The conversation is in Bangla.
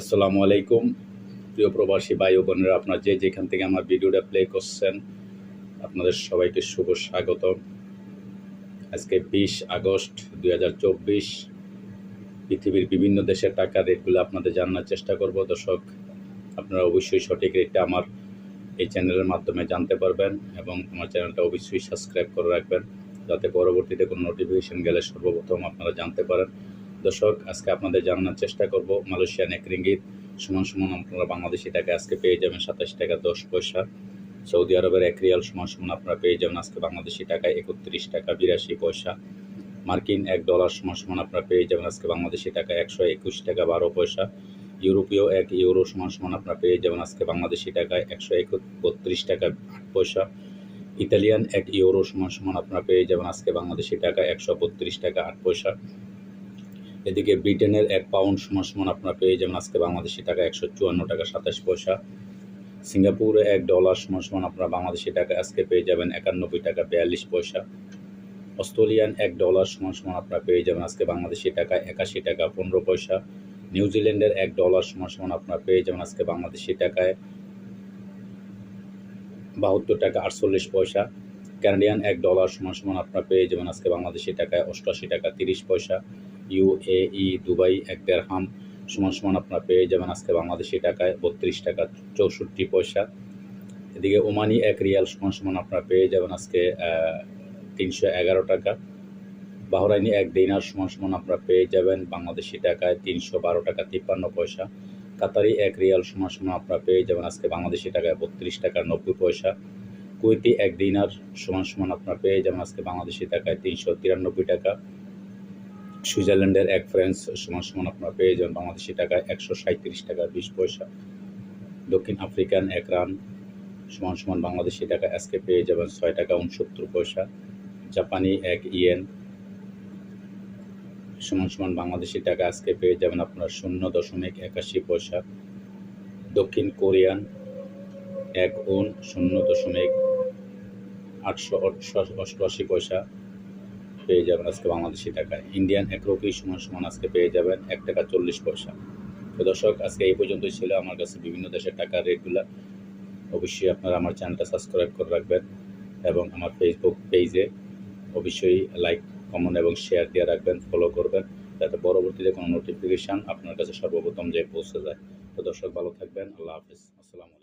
আসসালামু আলাইকুম। প্রিয় প্রবাসী ভাই বোনেরা, আপনারা যে যেখান থেকে আমার ভিডিওটা প্লে করছেন, আপনাদের সবাইকে শুভ স্বাগত। আজকে বিশ আগস্ট দু হাজার চব্বিশ, পৃথিবীর বিভিন্ন দেশের টাকার রেটগুলো আপনাদের জানার চেষ্টা করব। দর্শক, আপনারা অবশ্যই সঠিক রেটটা আমার এই চ্যানেলের মাধ্যমে জানতে পারবেন এবং আমার চ্যানেলটা অবশ্যই সাবস্ক্রাইব করে রাখবেন, যাতে পরবর্তীতে কোনো নোটিফিকেশন গেলে সর্বপ্রথম আপনারা জানতে পারেন। দর্শক, আজকে আপনাদের জানানোর চেষ্টা করব মালয়েশিয়ান এক রিঙ্গিত। সমান সমান আপনারা বাংলাদেশি টাকা আজকে পেয়ে যাবেন সাতাশ টাকা দশ পয়সা। সৌদি আরবের এক রিয়াল সমান সমান আপনারা পেয়ে যাবেন আজকে বাংলাদেশি টাকায় একত্রিশ টাকা বিরাশি পয়সা। মার্কিন এক ডলার সমান সমান আপনারা পেয়ে যাবেন আজকে বাংলাদেশি টাকা একশো একুশ টাকা বারো পয়সা। ইউরোপীয় এক ইউরো সমান সমান আপনারা পেয়ে যাবেন আজকে বাংলাদেশি টাকায় একশো একত্রিশ টাকা আট পয়সা। ইতালিয়ান এক ইউরো সমান সমান আপনারা পেয়ে যাবেন আজকে বাংলাদেশি টাকা একশো বত্রিশ টাকা আট পয়সা। এদিকে ব্রিটেনের এক পাউন্ড সমান সমান আপনারা পেয়ে যাবেন আজকে বাংলাদেশি টাকা একশো চুয়ান্ন টাকা সাতাশ পয়সা। সিঙ্গাপুরে এক ডলার সমান সমান আপনারা বাংলাদেশি টাকা আজকে পেয়ে যাবেন একানব্বই টাকা বিয়াল্লিশ পয়সা। অস্ট্রেলিয়ান এক ডলার সমান সমান আপনারা পেয়ে যাবেন আজকে বাংলাদেশি টাকা একাশি টাকা পনেরো পয়সা। নিউজিল্যান্ডের এক ডলার সমান সমান আপনারা পেয়ে যাবেন আজকে বাংলাদেশি টাকায় বাহাত্তর টাকা আটচল্লিশ পয়সা। ক্যানাডিয়ান এক ডলার সমান সমান আপনারা পেয়ে যাবেন আজকে বাংলাদেশি টাকায় অষ্টআশি টাকা তিরিশ পয়সা। ইউএই দুবাই, এক দেড়হাম সমান সমান আপনারা পেয়ে যাবেন আজকে বাংলাদেশি টাকায় বত্রিশ টাকা চৌষট্টি পয়সা। এদিকে ওমানি, এক রিয়াল সমান সমান আপনারা পেয়ে যাবেন আজকে তিনশো এগারো টাকা। বাহরাইনি, এক দিনার সমান সমান আপনারা পেয়ে যাবেন বাংলাদেশি টাকায় তিনশো বারো টাকা তিপ্পান্ন পয়সা। কাতারি, এক রিয়াল সমান সমান আপনারা পেয়ে যাবেন আজকে বাংলাদেশি টাকায় বত্রিশ টাকা নব্বই পয়সা। কুয়েতি এক দিনার সমান সমান আপনার পেয়ে যাবেন। আজকে বাংলাদেশি টাকায় তিনশো তিরানব্বই টাকা। সুইজারল্যান্ডের এক ফ্রেন্স সমান সমান আপনারা পেয়ে যাবেন। বাংলাদেশি টাকায় একশো সাঁত্রিশ টাকা বিশ পয়সা। দক্ষিণ আফ্রিকান এক রান সমান সমান বাংলাদেশি টাকা আজকে পেয়ে যাবেন ছয় টাকা উনসত্তর পয়সা। জাপানি এক ইয়েন সমান সমান বাংলাদেশি টাকা আজকে পেয়ে যাবেন আপনার শূন্য দশমিক একাশি পয়সা। দক্ষিণ কোরিয়ান এক উন শূন্য দশমিক আটশো অষ্টআশি পয়সা পেয়ে যাবেন আজকে বাংলাদেশি টাকায় ইন্ডিয়ান এক রুপি সমান সমান আজকে পেয়ে যাবেন এক টাকা চল্লিশ পয়সা। তো দর্শক, আজকে এই পর্যন্তই ছিল। আমার কাছে বিভিন্ন দেশের টাকার রেটগুলো অবশ্যই আপনারা আমার চ্যানেলটা সাবস্ক্রাইব করে রাখবেন এবং আমার ফেসবুক পেজে অবশ্যই লাইক কমেন্ট এবং শেয়ার দিয়ে রাখবেন ফলো করবেন যাতে পরবর্তীতে কোনো নোটিফিকেশান আপনার কাছে সর্বপ্রথম যে পৌঁছে যায়। তো দর্শক, ভালো থাকবেন। আল্লাহ হাফিজ। আসসালামু